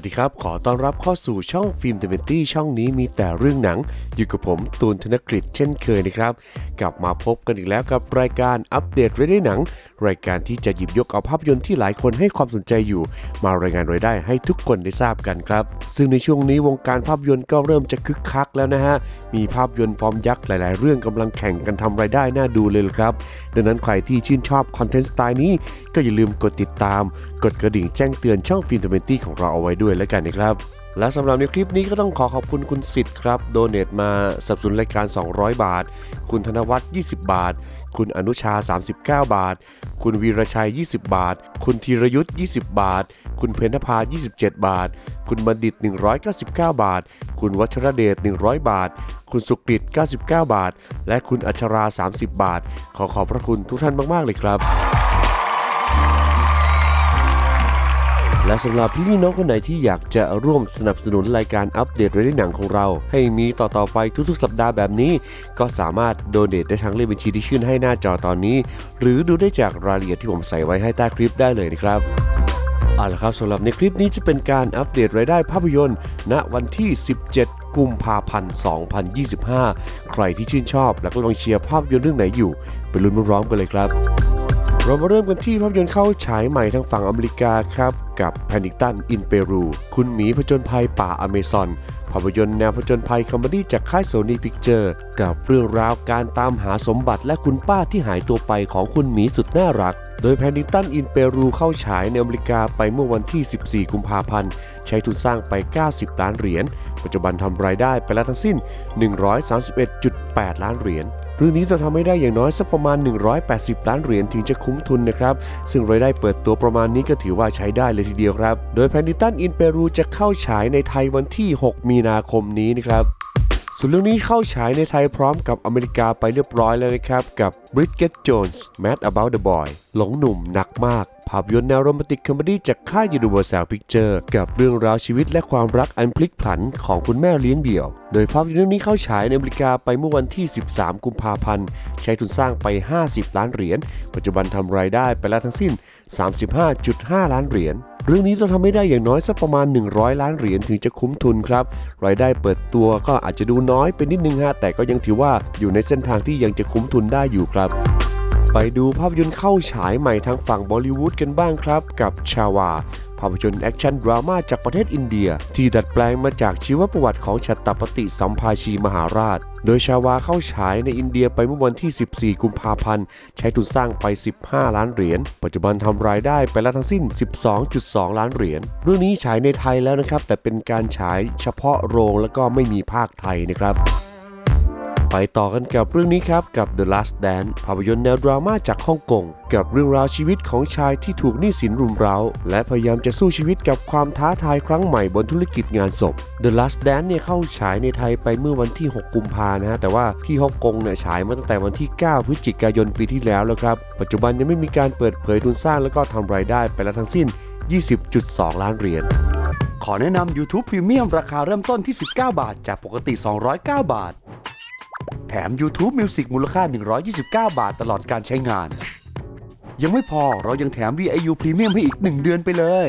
วัสดีครับ ขอต้อนรับเข้าสู่ช่องฟิล์มเดเวนตี้ช่องนี้มีแต่เรื่องหนัง อยู่กับผมตูนธนกฤษเช่นเคยนะครับ กลับมาพบกันอีกแล้วกับรายการอัปเดตรายได้หนัง รายการที่จะหยิบยกเอาภาพยนตร์ที่หลายคนให้ความสนใจอยู่ มารายงานรายได้ให้ทุกคนได้ทราบกันครับ ซึ่งในช่วงนี้วงการภาพยนตร์ก็เริ่มจะคึกคักแล้วนะฮะ มีภาพยนตร์ฟอร์มยักษ์หลาย ๆ เรื่องกำลังแข่งกันทำรายได้น่าดูเลยละครับ ดังนั้นใครที่ชื่นชอบคอนเทนต์สไตล์นี้ก็อย่าลืมกดติดตาม กดกระดิ่งแจ้งเตือนช่องฟิล์มเวนตี้ของเราเอาไว้ด้วยแล้วกันนะครับ และสำหรับในคลิปนี้ก็ต้องขอขอบคุณคุณสิทธิ์ครับโดเนตมาสนับสนุนรายการ 200 บาท คุณธนวัฒน์20 บาท คุณอนุชา 39 บาท คุณวีรชัย 20 บาท คุณธีรยุทธ์ 20 บาท คุณเพญนภา 27 บาท คุณบัณฑิต 199 บาท คุณวัชรเดช 100 บาท คุณสุกฤต99 บาท และคุณอัชรา 30 บาท ขอขอบพระคุณทุกท่านมาก ๆ เลยครับ และสำหรับพี่น้องคนไหนที่อยากจะร่วมสนับสนุนรายการอัปเดตรายได้หนังของเรา ให้มีต่อๆไปทุกๆ สัปดาห์แบบนี้ ก็สามารถโดเน a t ได้ทั้งเลขบัญชีที่ขึ้นให้หน้าจอตอนนี้ หรือดูได้จากรายละเอียดที่ผมใส่ไว้ให้ใต้คลิปได้เลยนะครับเอาละครับสำหรับในคลิปนี้จะเป็นการอัปเดตรายได้ภาพยนตร์ ณวันที่ 17 กุมภาพันธ์ 2025 ใครที่ชื่นชอบ และก็ลองเชียร์ภาพยนตร์เรื่องไหนอยู่ ไปลุ้นร้อมกันเลยครับ เรามาเริ่มกันที่ภาพยนตร์เข้าฉายใหม่ทางฝั่งอเมริกาครับ กับ p a n i c t o n in Peru คุณหมีผจญภัยป่าอเมซอนภาพยนตร์แนวผจญภัยคอมเมดี้จากค่ายโซนี่พิกเจอร์กับเรื่องราวการตามหาสมบัติและคุณป้าที่หายตัวไปของคุณหมีสุดน่ารัก โดย p a n i c t o n in Peru เข้าฉายในอเมริกาไปเมื่อวันที่ 14 กุมภาพันธ์ ใช้ทุนสร้างไป 90 ล้านเหรียญ ปัจจุบันทำรายได้ไปแล้วทั้งสิ้น 131.8 ล้านเหรียญ เรื่องนี้ต้องทำให้ได้อย่างน้อยสักประมาณ 180 ล้านเหรียญถึงจะคุ้มทุนนะครับ ซึ่งรายได้เปิดตัวประมาณนี้ก็ถือว่าใช้ได้เลยทีเดียวครับ โดยแพนดิตันอินเปรูจะเข้าฉายในไทยวันที่ 6 มีนาคมนี้นะครับส่วนเรื่องนี้เข้าฉายในไทยพร้อมกับอเมริกาไปเรียบร้อยแล้วนะครับ กับ Bridget Jones Mad About the Boy หลงหนุ่มหนักมาก ภาพยนตร์แนวโรแมนติกคอมเมดี้จากค่าย Universal Picture กับเรื่องราวชีวิตและความรักอันพลิกผันของคุณแม่เลี้ยงเดี่ยว โดยภาพยนตร์เรื่องนี้เข้าฉายในอเมริกาไปเมื่อวันที่ 13 กุมภาพันธ์ ใช้ทุนสร้างไป 50 ล้านเหรียญ ปัจจุบันทำรายได้ไปแล้วทั้งสิ้น 35.5 ล้านเหรียญเรื่องนี้ต้องทำให้ได้อย่างน้อยสักประมาณ 100 ล้านเหรียญถึงจะคุ้มทุนครับ รายได้เปิดตัวก็อาจจะดูน้อยไปนิดนึงฮะแต่ก็ยังถือว่าอยู่ในเส้นทางที่ยังจะคุ้มทุนได้อยู่ครับ ไปดูภาพยนตร์เข้าฉายใหม่ทางฝั่งบอลิวูดกันบ้างครับ กับชาวา ภาพยนตร์แอคชั่นดราม่าจากประเทศอินเดีย ที่ดัดแปลงมาจากชีวประวัติของชัตตปฏิสัมภาชีมหาราช โดยชาวาเข้าฉายในอินเดียไปเมื่อวันที่ 14 กุมภาพันธ์ ใช้ทุนสร้างไป 15 ล้านเหรียญ ปัจจุบันทำรายได้ไปแล้วทั้งสิ้น 12.2 ล้านเหรียญ เรื่องนี้ฉายในไทยแล้วนะครับ แต่เป็นการฉายเฉพาะโรงแล้วก็ไม่มีภาคไทยนะครับ ไปต่อกันกับเรื่องนี้ครับกับ The Last Dance ภาพยนตร์แนวดราม่าจากฮ่องกง กับเรื่องราวชีวิตของชายที่ถูกหนี้สินรุมเร้า และพยายามจะสู้ชีวิตกับความท้าทายครั้งใหม่บนธุรกิจงานศพ The Last Dance เนี่ยเข้าฉายในไทยไปเมื่อวันที่ 6 กุมภานะฮะแต่ว่าที่ฮ่องกงเนี่ยฉายมาตั้งแต่วันที่ 9 พฤศจิกายนปีที่แล้วแล้วครับ ปัจจุบันยังไม่มีการเปิดเผยทุนสร้างแล้วก็ทำรายได้ไปแล้วทั้งสิ้น 20.2 ล้านเหรียญขอแนะนำ YouTube Premium ราคาเริ่มต้นที่ 19 บาท จากปกติ 209 บาท แถม YouTube Music มูลค่า 129 บาทตลอดการใช้งาน ยังไม่พอเรายังแถม VIU Premium ให้อีก 1 เดือนไปเลย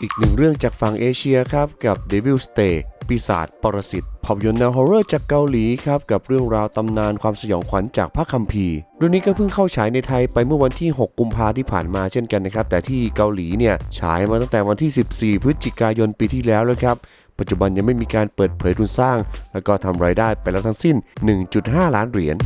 อีกหนึ่งเรื่องจากฝั่งเอเชียครับกับ Devil Stay ปีศาจปรสิตภาพยนตร์แนวฮอร์เรอร์จากเกาหลีครับกับเรื่องราวตำนานความสยองขวัญจากพระคัมภีร์เรื่องนี้ก็เพิ่งเข้าฉายในไทยไปเมื่อวันที่ 6 กุมภาที่ผ่านมาเช่นกันนะครับแต่ที่เกาหลีเนี่ยฉายมาตั้งแต่วันที่ 14 พฤศจิกายนปีที่แล้วแล้วครับปัจจุบันยังไม่มีการเปิดเผยทุนสร้าง แล้วก็ทำรายได้ไปแล้วทั้งสิ้น 1.5 ล้านเหรียญ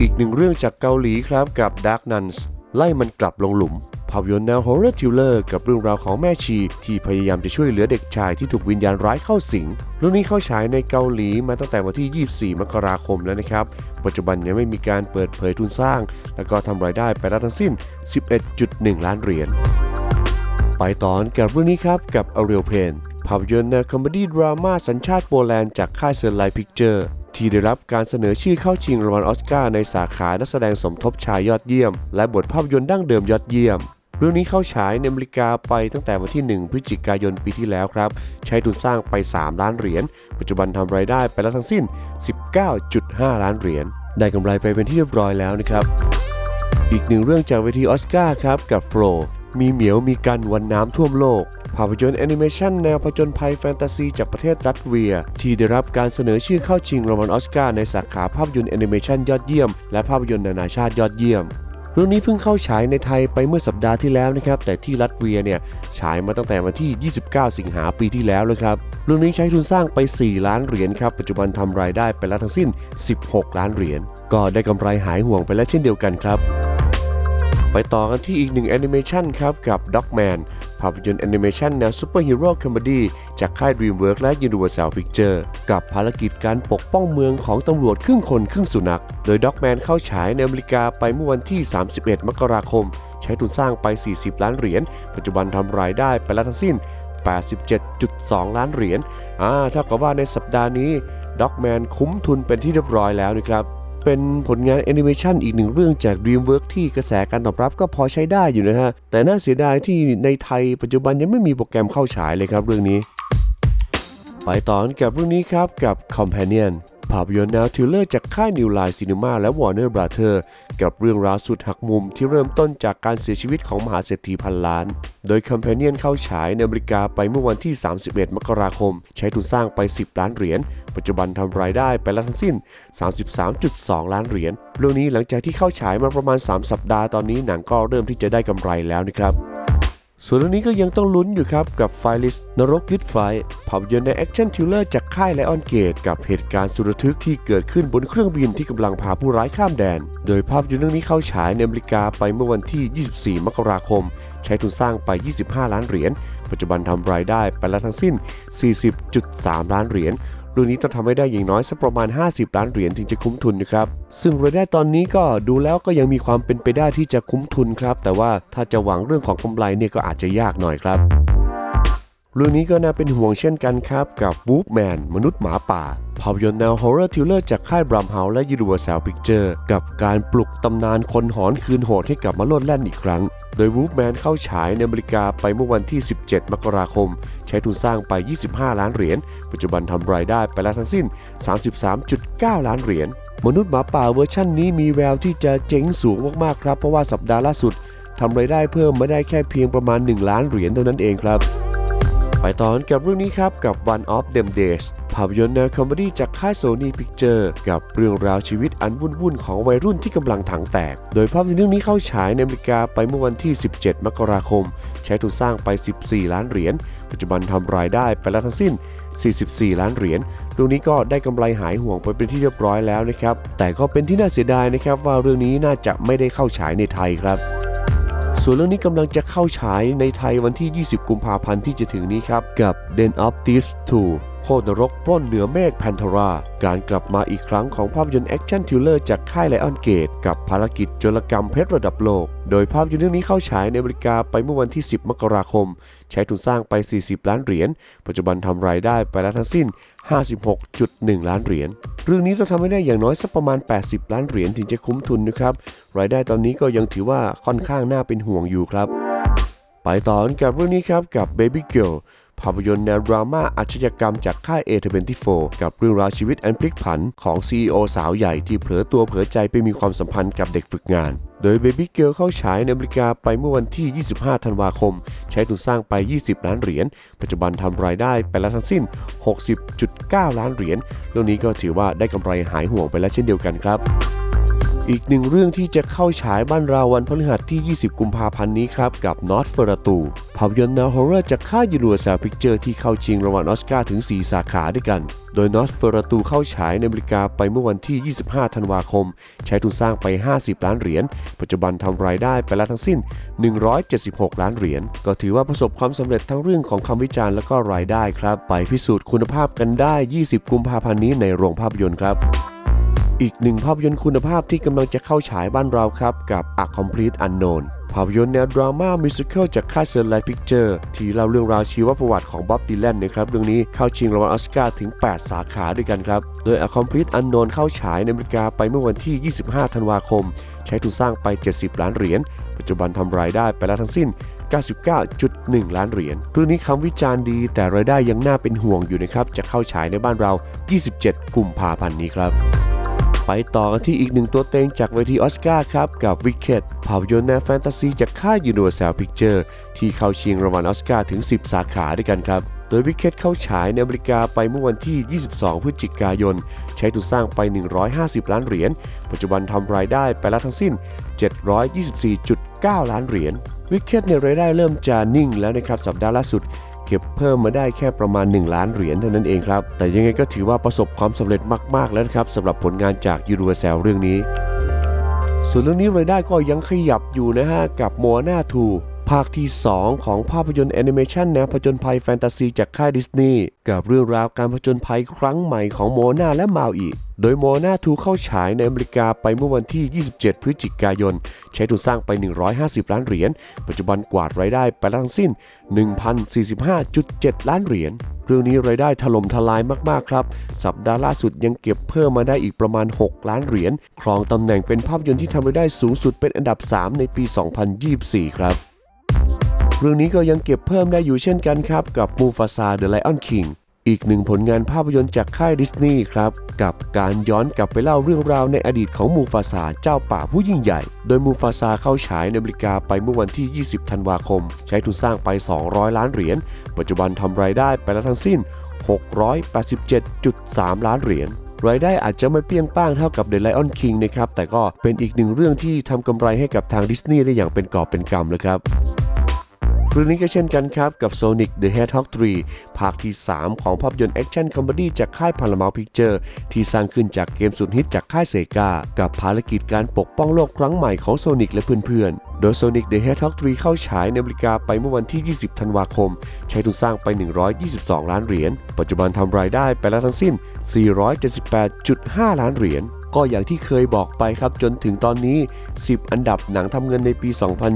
อีกหนึ่งเรื่องจากเกาหลีครับกับ Dark Nuns ไล่มันกลับลงหลุมภาพยนตร์แนวฮอร์เรอร์ทิลเลอร์กับเรื่องราวของแม่ชี ที่พยายามจะช่วยเหลือเด็กชายที่ถูกวิญญาณร้ายเข้าสิงเรื่องนี้เข้าฉายในเกาหลีมาตั้งแต่วันที่ 24 มกราคมแล้วนะครับ ปัจจุบันยังไม่มีการเปิดเผยทุนสร้าง แล้วก็ทำรายได้ไปแล้วทั้งสิ้น 11.1 ล้านเหรียญไปต่อกับเรื่องนี้ครับกับ a r e a l Pain ภาพยนตร์แนวคอมเมดี้ดราม่าสัญชาติโปแลนด์จากค่ายเซอร์ไลพิกเจอร์ ที่ได้รับการเสนอชื่อเข้าชิงรางวัลออสการ์ในสาขานักแสดงสมทบชายยอดเยี่ยม และบทภาพยนตร์ดั้งเดิมยอดเยี่ยม เรื่องนี้เข้าฉายในอเมริกาไปตั้งแต่วันที่ 1 พฤศจิกายนปีที่แล้วครับ ใช้ทุนสร้างไป 3 ล้านเหรียญ ปัจจุบันทำรายได้ไปแล้วทั้งสิ้น 19.5 ล้านเหรียญ ได้กำไรไปเป็นที่เรียบร้อยแล้วนะครับ อีกหนึ่งเรื่องจากเวทีออสการ์ครับกับโฟล มีเหมียวมีกันวันน้ำท่วมโลก ภาพยนตร์แอนิเมชันแนวผจญภัยแฟนตาซีจากประเทศรัสเวีย ที่ได้รับการเสนอชื่อเข้าชิงรางวัลออสการ์ในสาขาภาพยนตร์แอนิเมชันยอดเยี่ยม และภาพยนตร์นานาชาติยอดเยี่ยมเรื่องนี้เพิ่งเข้าฉายในไทยไปเมื่อสัปดาห์ที่แล้วนะครับ แต่ที่รัสเวียเนี่ยฉายมาตั้งแต่วันที่ 29 สิงหาปีที่แล้วเลยครับ เรื่องนี้ใช้ทุนสร้างไป 4 ล้านเหรียญครับ ปัจจุบันทำรายได้ไปแล้วทั้งสิ้น 16 ล้านเหรียญ ก็ได้กำไรหายห่วงไปแล้วเช่นเดียวกันครับ ไปต่อกันที่อีกหนึ่งแอนิเมชันครับกับ Dogman ภาพยนตร์แอนิเมชันแนวซูเปอร์ฮีโร่คอมเมดี้จากค่าย DreamWorks และ Universal Pictures กับภารกิจการปกป้องเมืองของตำรวจครึ่งคนครึ่งสุนัข โดย Dogman เข้าฉายในอเมริกาไปเมื่อวันที่ 31 มกราคม ใช้ทุนสร้างไป 40 ล้านเหรียญ ปัจจุบันทำรายได้ไปแล้วทั้งสิ้น 87.2 ล้านเหรียญอ่าเท่ากับว่าในสัปดาห์นี้ Dogman คุ้มทุนเป็นที่เรียบร้อยแล้วนะครับ เป็นผลงานแอนิเมชันอีกหนึ่งเรื่องจาก DreamWorks ที่กระแสการตอบรับก็พอใช้ได้อยู่นะฮะ แต่น่าเสียดายที่ในไทยปัจจุบันยังไม่มีโปรแกรมเข้าฉายเลยครับเรื่องนี้ ไปต่อกันกับเรื่องนี้ครับกับ Companion ภาพยนตร์แนวทริลเลอร์จากค่าย New Line Cinema และ Warner Brother กับเรื่องราวสุดหักมุมที่เริ่มต้นจากการเสียชีวิตของมหาเศรษฐีพันล้าน โดย Companion เข้าฉายในอเมริกาไปเมื่อวันที่ 31 มกราคม ใช้ทุนสร้างไป 10 ล้านเหรียญ ปัจจุบันทำรายได้ไปแล้วทั้งสิ้น 33.2 ล้านเหรียญ เรื่องนี้หลังจากที่เข้าฉายมาประมาณ 3 สัปดาห์ตอนนี้หนังก็เริ่มที่จะได้กำไรแล้วนะครับ ส่วนเรื่องนี้ก็ยังต้องลุ้นอยู่ครับ กับไฟลิสนรกยึดไฟภาพยนตร์ในแอคชั่นทิลเลอร์จากค่ายไลออนเกต กับเหตุการณ์สุดระทึกที่เกิดขึ้นบนเครื่องบินที่กำลังพาผู้ร้ายข้ามแดน โดยภาพยนตร์เรื่องนี้เข้าฉายในอเมริกาไปเมื่อวันที่ 24 มกราคม ใช้ทุนสร้างไป 25 ล้านเหรียญ ปัจจุบันทำรายได้ไปแล้วทั้งสิ้น 40.3 ล้านเหรียญ เรื่องนี้ต้องทำให้ได้อย่างน้อยสักประมาณ 50 ล้านเหรียญถึงจะคุ้มทุนนะครับ ซึ่งรายได้ตอนนี้ก็ดูแล้วก็ยังมีความเป็นไปได้ที่จะคุ้มทุนครับ แต่ว่าถ้าจะหวังเรื่องของกำไรเนี่ยก็อาจจะยากหน่อยครับ เรื่องนี้ก็น่าเป็นห่วงเช่นกันครับกับ Wolfman มนุษย์หมาป่าภาพยนตร์แนวฮอร์เรอร์ทิลเลอร์จากค่ายบรัมเฮาและ Universal Pictures กับการปลุกตำนานคนหอนคืนโหดให้กลับมาโลดแล่นอีกครั้ง โดย Wolfman เข้าฉายในอเมริกาไปเมื่อวันที่ 17 มกราคม ใช้ทุนสร้างไป 25 ล้านเหรียญ ปัจจุบันทำรายได้ไปแล้วทั้งสิ้น 33.9 ล้านเหรียญ มนุษย์หมาป่าเวอร์ชั่นนี้มีแววที่จะเจ๋งสูงมากๆครับ เพราะว่าสัปดาห์ล่าสุดทำรายได้เพิ่มมาได้แค่เพียงประมาณ 1 ล้านเหรียญเท่านั้นเองครับ ไปต่อนกับเรื่องนี้ครับกับ One of Them Days ภาพยนตร์แนวคอมเมดี้จากค่าย Sony Picture กับเรื่องราวชีวิตอันวุ่นๆของวัยรุ่นที่กำลังถังแตก โดยภาพยนตร์เรื่องนี้เข้าฉายในอเมริกาไปเมื่อวันที่ 17 มกราคม ใช้ทุนสร้างไป 14 ล้านเหรียญ ปัจจุบันทำรายได้ไปแล้วทั้งสิ้น 44 ล้านเหรียญเรื่องนี้ก็ได้กำไรหายห่วงไปเป็นที่เรียบร้อยแล้วนะครับ แต่ก็เป็นที่น่าเสียดายนะครับว่าเรื่องนี้น่าจะไม่ได้เข้าฉายในไทยครับ ส่วนเรื่องนี้กำลังจะเข้าฉายในไทยวันที่ 20 กุมภาพันธ์ที่จะถึงนี้ครับ กับ Den of Thieves 2โคตรนรกปล้นเหนือเมฆแพนทรา การกลับมาอีกครั้งของภาพยนตร์แอคชั่นทิลเลอร์จากค่ายไลออนเกต กับภารกิจโจรกรรมเพชรระดับโลก โดยภาพยนตร์เรื่องนี้เข้าฉายในอเมริกาไปเมื่อวันที่ 10 มกราคม ใช้ทุนสร้างไป 40 ล้านเหรียญ ปัจจุบันทำรายได้ไปแล้วทั้งสิ้น 56.1 ล้านเหรียญ เรื่องนี้ต้องทำให้ได้อย่างน้อยสักประมาณ 80 ล้านเหรียญถึงจะคุ้มทุนนะครับ รายได้ตอนนี้ก็ยังถือว่าค่อนข้างน่าเป็นห่วงอยู่ครับ ไปต่อกันกับเรื่องนี้ครับกับ Baby Girl ภาพยนตร์แนวดราม่าอาชญากรรมจากค่าย A24 กับเรื่องราวชีวิตแอนพลิกผันของ CEO สาวใหญ่ที่เผลอตัวเผลอใจไปมีความสัมพันธ์กับเด็กฝึกงาน โดย Baby Girl เข้าฉายในอเมริกาไปเมื่อวันที่ 25 ธันวาคม ใช้ทุนสร้างไป 20 ล้านเหรียญ ปัจจุบันทำรายได้ไปแล้วทั้งสิ้น 60.9 ล้านเหรียญเรื่องนี้ก็ถือว่าได้กำไรหายห่วงไปแล้วเช่นเดียวกันครับ อีกหนึ่งเรื่องที่จะเข้าฉายบ้านเราวันพฤหัสที่ 20 กุมภาพันธ์นี้ครับ กับ Not f e r a t u ภาพยนตร์แนวฮอร์เรอร์จากค่าย Universal Pictures ที่เข้าชิงรางวัลออสการ์ถึง 4 สาขาด้วยกัน โดย Not f e r a t u เข้าฉายในอเมริกาไปเมื่อวันที่ 25 ธันวาคม ใช้ทุนสร้างไป 50 ล้านเหรียญ ปัจจุบันทำรายได้ไปแล้วทั้งสิ้น 176 ล้านเหรียญ ก็ถือว่าประสบความสำเร็จทั้งเรื่องของคำวิจารณ์และก็รายได้ครับ ไปพิสูจน์คุณภาพกันได้ 20 กุมภาพันธ์นี้ในโรงภาพยนตร์ครับ อีกหนึ่งภาพยนตร์คุณภาพที่กำลังจะเข้าฉายบ้านเราครับ กับ A Complete Unknown ภาพยนตร์แนวดราม่ามิวสิควลจากค่ายเซอร์ไลท์พิกเจอร์ที่เล่าเรื่องราวชีวประวัติของบ๊อบดีแลนนะครับ เรื่องนี้เข้าชิงรางวัลออสการ์ถึง 8 สาขาด้วยกันครับ โดย A Complete Unknown เข้าฉายในอเมริกาไปเมื่อวันที่ 25 ธันวาคม ใช้ทุนสร้างไป 70 ล้านเหรียญ ปัจจุบันทำรายได้ไปแล้วทั้งสิ้น 99.1 ล้านเหรียญ เรื่องนี้คำวิจารณ์ดี แต่รายได้ยังน่าเป็นห่วงอยู่นะครับ จะเข้าฉายในบ้านเรา 27 กุมภาพันธ์นี้ครับ ไปต่อกันที่อีกหนึ่งตัวเต็งจากเวทีออสการ์ครับ กับ Wicked ภาพยนตร์แนวแฟนตาซีจากค่าย Universal Picture ที่เข้าชิงรางวัลออสการ์ถึง 10 สาขาด้วยกันครับ โดย Wicked เข้าฉายในอเมริกาไปเมื่อวันที่ 22 พฤศจิกายน ใช้ทุนสร้างไป 150 ล้านเหรียญ ปัจจุบันทำรายได้ไปแล้วทั้งสิ้น 724.9 ล้านเหรียญ Wicked ในรายได้เริ่มจะนิ่งแล้วนะครับสัปดาห์ล่าสุด ก็บเพิ่มมาได้แค่ประมาณ 1 ล้านเหรียญเท่านั้นเองครับ แต่ยังไงก็ถือว่าประสบความสำเร็จมาก ๆ แล้วครับสำหรับผลงานจากยูรูเซลเรื่องนี้ ส่วนเรื่องนี้รายได้ก็ยังขยับอยู่นะฮะกับโมนาทู ภาคที่ 2 ของภาพยนตร์แอนิเมชันแนวผจญภัยแฟนตาซีจากค่ายดิสนีย์กับเรื่องราวการผจญภัยครั้งใหม่ของโมนาและมาอีโดยโมนา2เข้าฉายในอเมริกาไปเมื่อวันที่ 27 พฤศจิกายน ใช้ทุนสร้างไป 150 ล้านเหรียญ ปัจจุบันกวาดรายได้ไปแล้วทั้งสิ้น 1,045.7 ล้านเหรียญ เรื่องนี้รายได้ถล่มทลายมาก ๆ ครับ สัปดาห์ล่าสุดยังเก็บเพิ่มมาได้อีกประมาณ 6 ล้านเหรียญ ครองตำแหน่งเป็นภาพยนตร์ที่ทำรายได้สูงสุดเป็นอันดับ 3 ในปี 2024 ครับ เรื่องนี้ก็ยังเก็บเพิ่มได้อยู่เช่นกันครับ กับมูฟาซาเดอะไลออนคิงอีกหนึ่งผลงานภาพยนตร์จากค่ายดิสนีย์ครับ กับการย้อนกลับไปเล่าเรื่องราวในอดีตของมูฟาซาเจ้าป่าผู้ยิ่งใหญ่ โดยมูฟาซาเข้าฉายในอเมริกาไปเมื่อวันที่ 20 ธันวาคม ใช้ทุนสร้างไป 200 ล้านเหรียญ ปัจจุบันทำรายได้ไปแล้วทั้งสิ้น 687.3 ล้านเหรียญรายได้อาจจะไม่เปี้ยงป้างเท่ากับ The Lion King นะครับ แต่ก็เป็นอีกหนึ่งเรื่องที่ทำกำไรให้กับทางดิสนีย์ได้อย่างเป็นกอบเป็นกำเลยครับ เรื่องนี้ก็เช่นกันครับกับ Sonic the Hedgehog 3 ภาคที่ 3 ของภาพยนตร์แอคชั่นคอมเมดี้จากค่าย Paramount Picture ที่สร้างขึ้นจากเกมสุดฮิตจากค่ายเซกากับภารกิจการปกป้องโลกครั้งใหม่ของโซนิกและเพื่อนๆ โดย Sonic the Hedgehog 3 เข้าฉายในอเมริกาไปเมื่อวันที่ 20 ธันวาคม ใช้ทุนสร้างไป 122 ล้านเหรียญ ปัจจุบันทำรายได้ไปแล้วทั้งสิ้น 478.5 ล้านเหรียญ ก็อย่างที่เคยบอกไปครับจนถึงตอนนี้ 10 อันดับหนังทำเงินในปี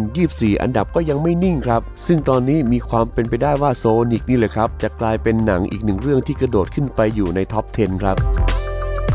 2024 อันดับก็ยังไม่นิ่งครับ ซึ่งตอนนี้มีความเป็นไปได้ว่าโซนิกนี่แหละครับ จะกลายเป็นหนังอีกหนึ่งเรื่องที่กระโดดขึ้นไปอยู่ในท็อป 10 ครับ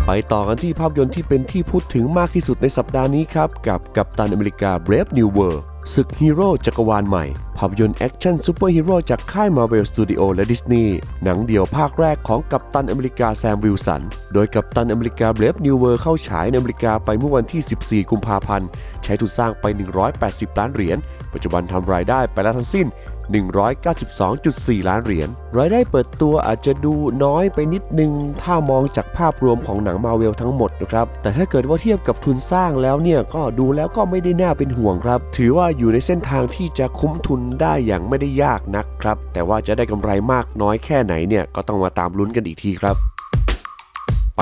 ไปต่อกันที่ภาพยนตร์ที่เป็นที่พูดถึงมากที่สุดในสัปดาห์นี้ครับ กับกัปตันอเมริกา Brave New World ศึกฮีโร่จักรวาลใหม่ ภาพยนตร์แอคชั่นซูเปอร์ฮีโร่จากค่ายมาเวลสตูดิโอและดิสนีย์หนังเดี่ยวภาคแรกของกัปตันอเมริกาแซมวิลสัน โดยกัปตันอเมริกาเบลฟนิวเวอร์เข้าฉายในอเมริกาไปเมื่อวันที่ 14 กุมภาพันธ์ ใช้ทุนสร้างไป 180 ล้านเหรียญปัจจุบันทำรายได้ไปแล้วทั้งสิ้น 192.4 ล้านเหรียญ รายได้เปิดตัวอาจจะดูน้อยไปนิดนึง ถ้ามองจากภาพรวมของหนังมาเวลทั้งหมดนะครับ แต่ถ้าเกิดว่าเทียบกับทุนสร้างแล้วเนี่ย ก็ดูแล้วก็ไม่ได้น่าเป็นห่วงครับ ถือว่าอยู่ในเส้นทางที่จะคุ้มทุนได้อย่างไม่ได้ยากนักครับ แต่ว่าจะได้กำไรมากน้อยแค่ไหนเนี่ย ก็ต้องมาตามลุ้นกันอีกทีครับ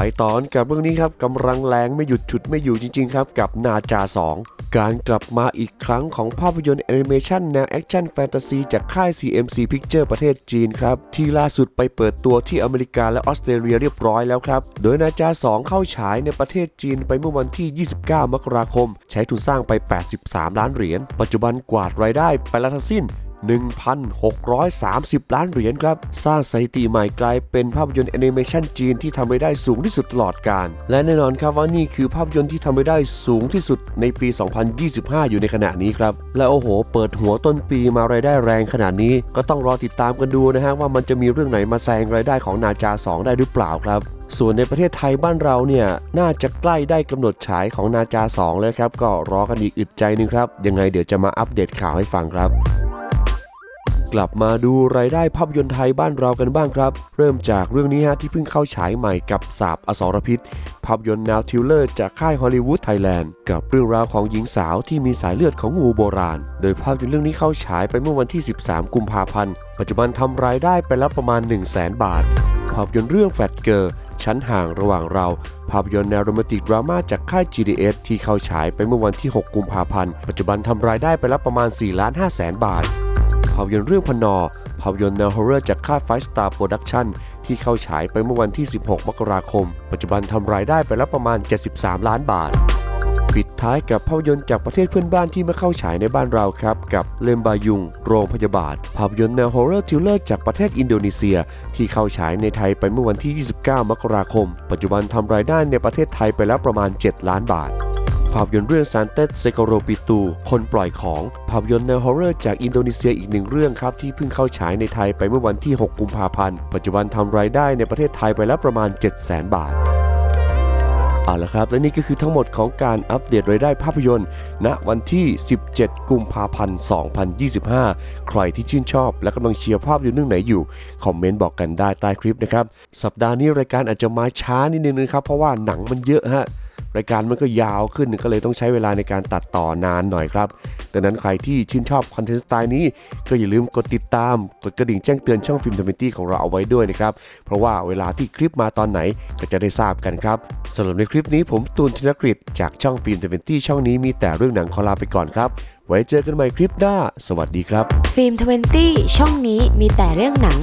ไปตอนกับเรื่องนี้ครับกำลังแรงไม่หยุดฉุดไม่อยู่จริงๆครับกับนาจา 2 การกลับมาอีกครั้งของภาพยนตร์แอนิเมชันแนวแอคชั่นแฟนตาซีจากค่าย CMC Picture ประเทศจีนครับ ที่ล่าสุดไปเปิดตัวที่อเมริกาและออสเตรเลียเรียบร้อยแล้วครับ โดยนาจา 2 เข้าฉายในประเทศจีนไปเมื่อวันที่ 29 มกราคม ใช้ทุนสร้างไป 83 ล้านเหรียญปัจจุบันกวาดรายได้ไปแล้วทั้งสิ้น 1,630 ล้านเหรียญครับ สร้างสถิติใหม่กลายเป็นภาพยนตร์แอนิเมชันจีนที่ทำรายได้สูงที่สุดตลอดกาลและแน่นอนครับว่านี่คือภาพยนตร์ที่ทำรายได้สูงที่สุดในปี 2025 อยู่ในขณะนี้ครับ และโอ้โห เปิดหัวต้นปีมารายได้แรงขนาดนี้ ก็ต้องรอติดตามกันดูนะฮะว่ามันจะมีเรื่องไหนมาแซงรายได้ของนาจา 2 ได้หรือเปล่าครับส่วนในประเทศไทยบ้านเราเนี่ย น่าจะใกล้ได้กำหนดฉายของนาจา 2 แล้วครับ ก็รอกันอีกอึดใจนึงครับ ยังไงเดี๋ยวจะมาอัปเดตข่าวให้ฟังครับ กลับมาดูรายได้ภาพยนตร์ไทยบ้านเรากันบ้างครับ เริ่มจากเรื่องนี้ฮะที่เพิ่งเข้าฉายใหม่กับสาบอสรพิษ ภาพยนตร์แนวทิวเลอร์จากค่ายฮอลลีวูดไทยแลนด์กับเรื่องราวของหญิงสาวที่มีสายเลือดของงูโบราณ โดยภาพยนตร์เรื่องนี้เข้าฉายไปเมื่อวันที่ 13 กุมภาพันธ์ ปัจจุบันทำรายได้ไปแล้วประมาณ 1 0 0 0 0แบาท ภาพยนตร์เรื่องแฟตเกอร์ชั้นห่างระหว่างเรา ภาพยนตร์แนวโรแมนติกดราม่าจากค่าย GDS ที่เข้าฉายไปเมื่อวันที่ 6 กุมภาพันธ์ ปัจจุบันทำรายได้ไปแล้วประมาณ 4 ล้าน5แสนบาท ภาพยนตร์เรื่องพนอภาพยนตร์แนวฮอร์เรอร์จากค่ายไฟสตาร์โปรดักชั่นที่ที่เข้าฉายไปเมื่อวันที่ 16 มกราคม ปัจจุบันทำรายได้ไปแล้วประมาณ 73 ล้านบาท ปิดท้ายกับภาพยนตร์จากประเทศเพื่อนบ้านที่มาเข้าฉายในบ้านเราครับ กับเลมบายุง โรงพยาบาล ภาพยนตร์แนวฮอร์เรอร์ทิลเลอร์จากประเทศอินโดนีเซีย ที่เข้าฉายในไทยไปเมื่อวันที่ 29 มกราคม ปัจจุบันทำรายได้ในประเทศไทยไปแล้วประมาณ 7 ล้านบาท ภาพยนตร์เรื่องซานเตสเซกโรปิตู คนปล่อยของ ภาพยนตร์แนวฮอร์เรอร์จากอินโดนีเซียอีกหนึ่งเรื่องครับ ที่เพิ่งเข้าฉายในไทยไปเมื่อวันที่ 6 กุมภาพันธ์ ปัจจุบันทำรายได้ในประเทศไทยไปแล้วประมาณ 7 0 0 0 0 0 บาทเอาละครับ และนี่ก็คือทั้งหมดของการอัปเดตรายได้ภาพยนตร์ ณวันที่ 17 กุมภาพันธ์ 2025 ใครที่ชื่นชอบ และกำลังเชียร์ภาพยนตร์เรื่องไหนอยู่ คอมเมนต์บอกกันได้ใต้คลิปนะครับ สัปดาห์นี้รายการอาจจะมาช้านิดนึงนะครับ เพราะว่าหนังมันเยอะฮะ รายการมันก็ยาวขึ้นก็เลยต้องใช้เวลาในการตัดต่อนานหน่อยครับดังนั้นใครที่ชื่นชอบคอนเทนต์สไตล์นี้ ก็อย่าลืมกดติดตาม กดกระดิ่งแจ้งเตือนช่องฟิล์มทวินตี้ของเราเอาไว้ด้วยนะครับ เพราะว่าเวลาที่คลิปมาตอนไหนก็จะได้ทราบกันครับสำหรับในคลิปนี้ผมตูนธนกฤษจากช่องฟิล์มทวินตี้ช่องนี้มีแต่เรื่องหนังขอลาไปก่อนครับ ไว้เจอกันใหม่คลิปหน้า สวัสดีครับ ฟิล์มทเวนตี้ช่องนี้มีแต่เรื่องหนัง